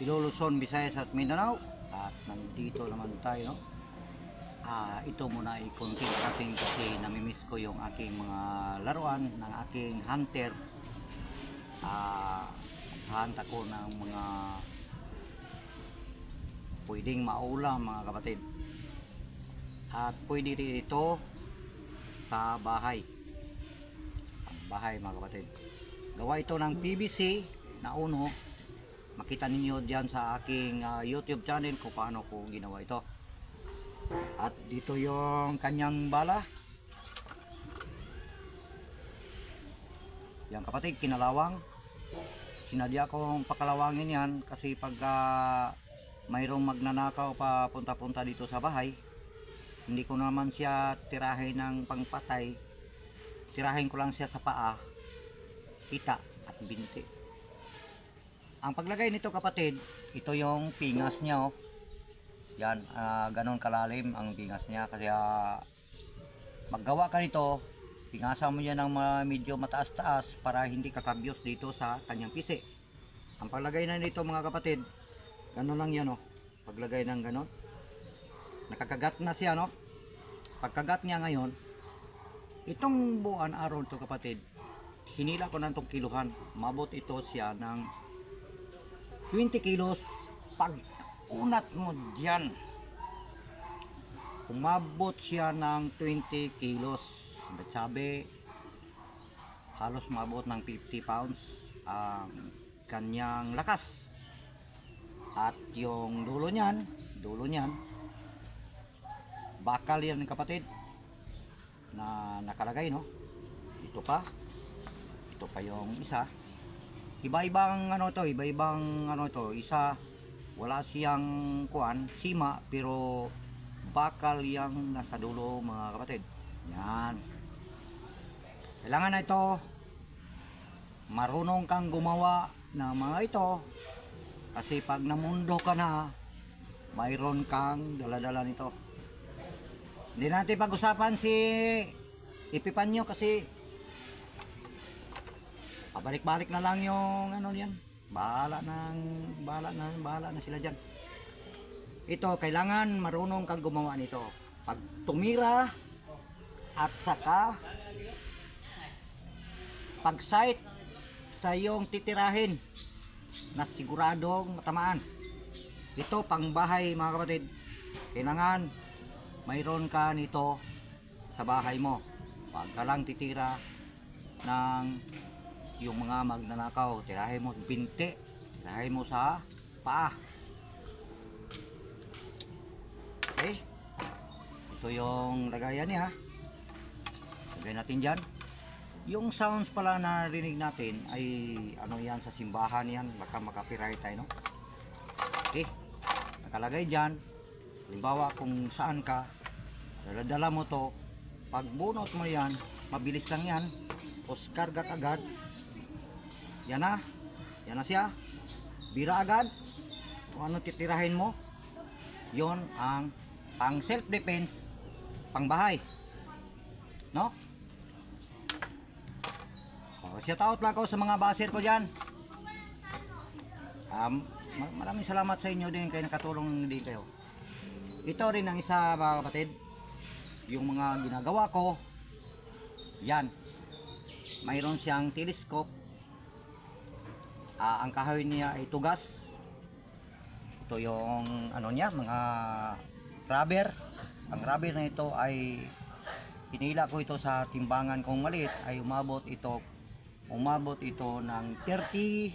Iluluson, Visayas at Mindanao. At nandito naman tayo, no? Ah, ito muna ay konting ating kasi namimiss ko yung aking mga laruan ng aking hunter. Ah, hunt ako ng mga pwedeng maulam mga kapatid. At pwede rin ito sa bahay. Ang bahay mga kapatid. Gawa ito ng PVC na uno. Makita ninyo diyan sa aking ah, YouTube channel kung paano ko ginawa ito. At dito yung kanyang bala. Yan kapatid, kinalawang. Sinadya kong pakalawangin yan kasi pag ah, mayroong magnanakaw pa punta-punta dito sa bahay, hindi ko naman siya tirahin ng pangpatay. Tirahin ko lang siya sa paa, ita at binti. Ang paglagay nito kapatid, ito yung pingas niya oh. Yan, ah, ganon kalalim ang pingas niya. Kaya maggawa ka nito, pingasan mo yan ng mga medyo mataas-taas para hindi kakabyos dito sa kanyang pisi. Ang paglagay na nito mga kapatid, ganon lang yan oh. Paglagay ng ganon. Nakakagat na siya no. Pagkagat niya ngayon, itong buwan araw to kapatid, hinila ko na itong kiluhan. Mabot ito siya ng 20 kilos. Pag unat mo diyan umabot siya ng 20 kilos. Sabi halos mabot ng 50 pounds ang kanyang lakas. At yung dulo niyan dulo niyan bakal yan kapatid na nakalagay no? Ito pa. Ito pa yung isa iba-ibang ano to, iba-ibang ano to, isa wala siyang kuan, sima pero bakal yang nasa dulo mga kapatid. Yan. Kailangan na ito marunong kang gumawa ng mga ito kasi pag namundo ka na mayroon kang daladala nito. Hindi natin pag-usapan si Ipipanyo kasi pabalik-balik na lang yung ano yan. Bahala ng bahala na bahala na sila diyan. Ito kailangan marunong kang gumawa nito. Pag tumira at saka pag sight sa iyong titirahin na siguradong matamaan. Ito pang bahay mga kapatid. Kailangan mayroon ka nito sa bahay mo. Pag ka lang titira ng yung mga magnanakaw, tirahin mo binti, tirahin mo sa paa. Okay? Ito yung lagayan niya. Lagay natin dyan. Yung sounds pala na rinig natin ay ano yan sa simbahan yan. Baka makapiright tayo, no? Okay. Nakalagay dyan. Halimbawa kung saan ka, daladala mo to. Pag bunot mo yan, mabilis lang yan. Tapos karga agad. Yan na. Yan na siya. Bira agad. Kung ano titirahin mo. Yon ang pang self defense pang bahay. No? Oh, shout out lang ko sa mga baser ko diyan. Um, ma- maraming salamat sa inyo din kayo nakatulong din kayo. Ito rin ang isa mga kapatid. Yung mga ginagawa ko. Yan. Mayroon siyang telescope Ah, ang kahoy niya ay tugas. Ito yung ano niya, mga rubber. Ang rubber na ito ay hinila ko ito sa timbangan kong maliit ay umabot ito umabot ito ng 30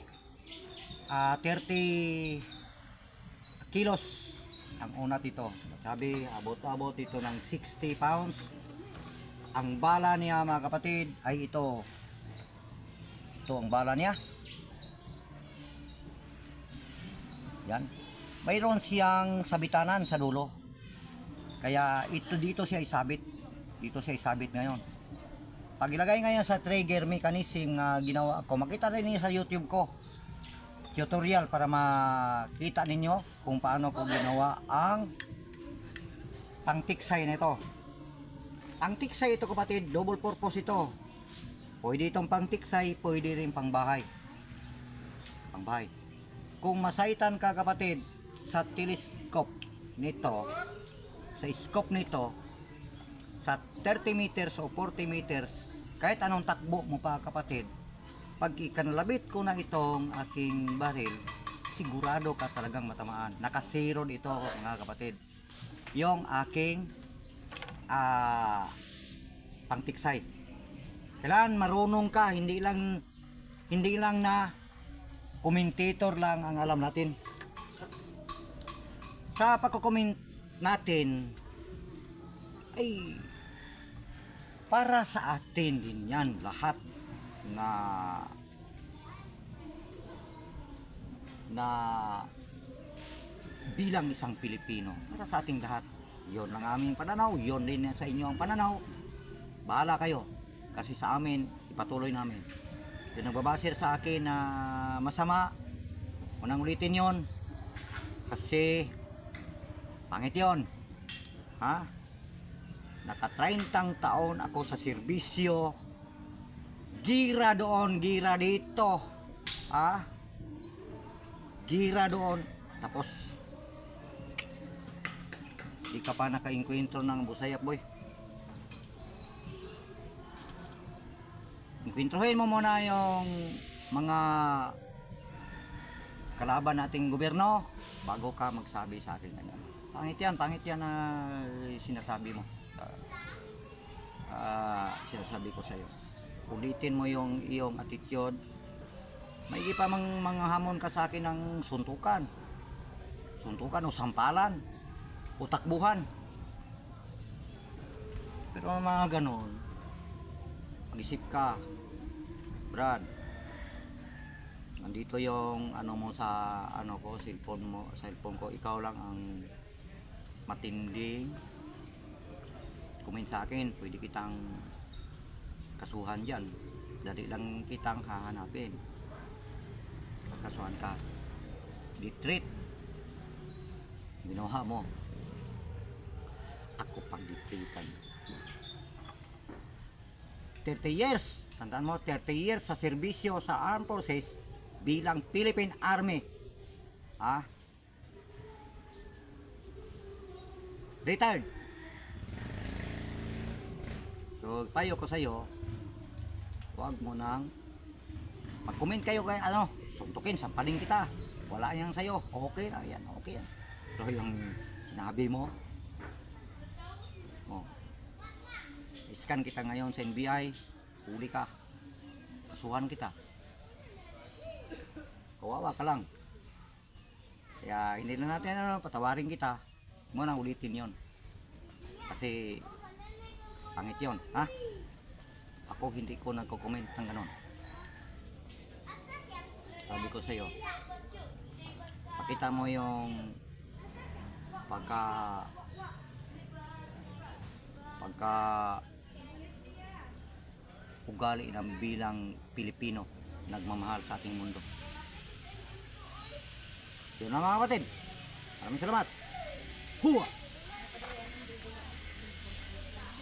ah 30 kilos ang unat ito. Sabi, abot-abot ito ng 60 pounds. Ang bala niya mga kapatid ay ito. Ito ang bala niya. Yan. Mayroon siyang sabitanan sa dulo. Kaya ito dito siya isabit. Dito siya isabit ngayon. Pag ilagay ngayon sa trigger mechanism na ginawa ko, makita rin niyo sa YouTube ko. Tutorial para makita ninyo kung paano ko ginawa ang pangtiksay nito. Ang tiksay ito kapatid, double purpose ito. Pwede itong pangtiksay, pwede rin pangbahay. Pangbahay. Kung masaitan ka kapatid sa telescope nito, sa scope nito, sa 30 meters o 40 meters, kahit anong takbo mo pa kapatid, pag ikanlabit ko na itong aking baril, sigurado ka talagang matamaan. Nakasiro ito mga kapatid. Yung aking ah pangtiksay. Kailangan marunong ka, hindi lang hindi lang na commentator lang ang alam natin. Sa pagko-comment natin ay para sa atin din yan lahat na na bilang isang Pilipino. Para sa ating lahat. Yon ang aming pananaw. Yon din sa inyo ang pananaw. Bahala kayo. Kasi sa amin ipatuloy namin yung nagbabasir sa akin na masama. Unang ulitin yon kasi pangit yon ha? Naka 30 taon ako sa serbisyo. Gira doon gira dito. Ha? Gira doon. Tapos di ka pa naka-inkwentro ng busayap boy Inkwentrohin mo muna yung mga kalaban nating gobyerno bago ka magsabi sa akin ganyan. Pangit yan, pangit yan na sinasabi mo. Ah, ah, sinasabi ko sa'yo. Ulitin mo yung iyong attitude. May pa mang mga hamon ka sa akin ng suntukan. Suntukan o sampalan. O takbuhan. Pero mga ganon, mag-isip ka. Brad, nandito yung ano mo sa ano ko, cellphone mo, cellphone ko, ikaw lang ang matinding comment sa akin, pwede kitang kasuhan dyan. Dali lang kitang hahanapin. Kasuhan ka. Ditreat. Ginawa mo. Ako pag ditreatan. 30 years. Tandaan mo, 30 years sa serbisyo sa Armed Forces bilang Philippine Army. Ah? Retired. So, payo ko sa'yo, huwag mo nang mag-comment kayo kay ano, suntukin, sampalin kita. Wala yan sa'yo. Okay na, yan, okay yan. Pero yung sinabi mo, oh, scan kita ngayon sa NBI, huli ka. Kasuhan kita. Kawawa ka lang. Kaya hindi na natin ano, patawarin kita. Huwag mo na ulitin yon. Kasi pangit yon, ha? Ako hindi ko nagko-comment ng ganon. Sabi ko sa'yo, pakita mo yung pagka pagka ugali ng bilang Pilipino nagmamahal sa ating mundo. Yun na mga kapatid. Maraming salamat. Huwa!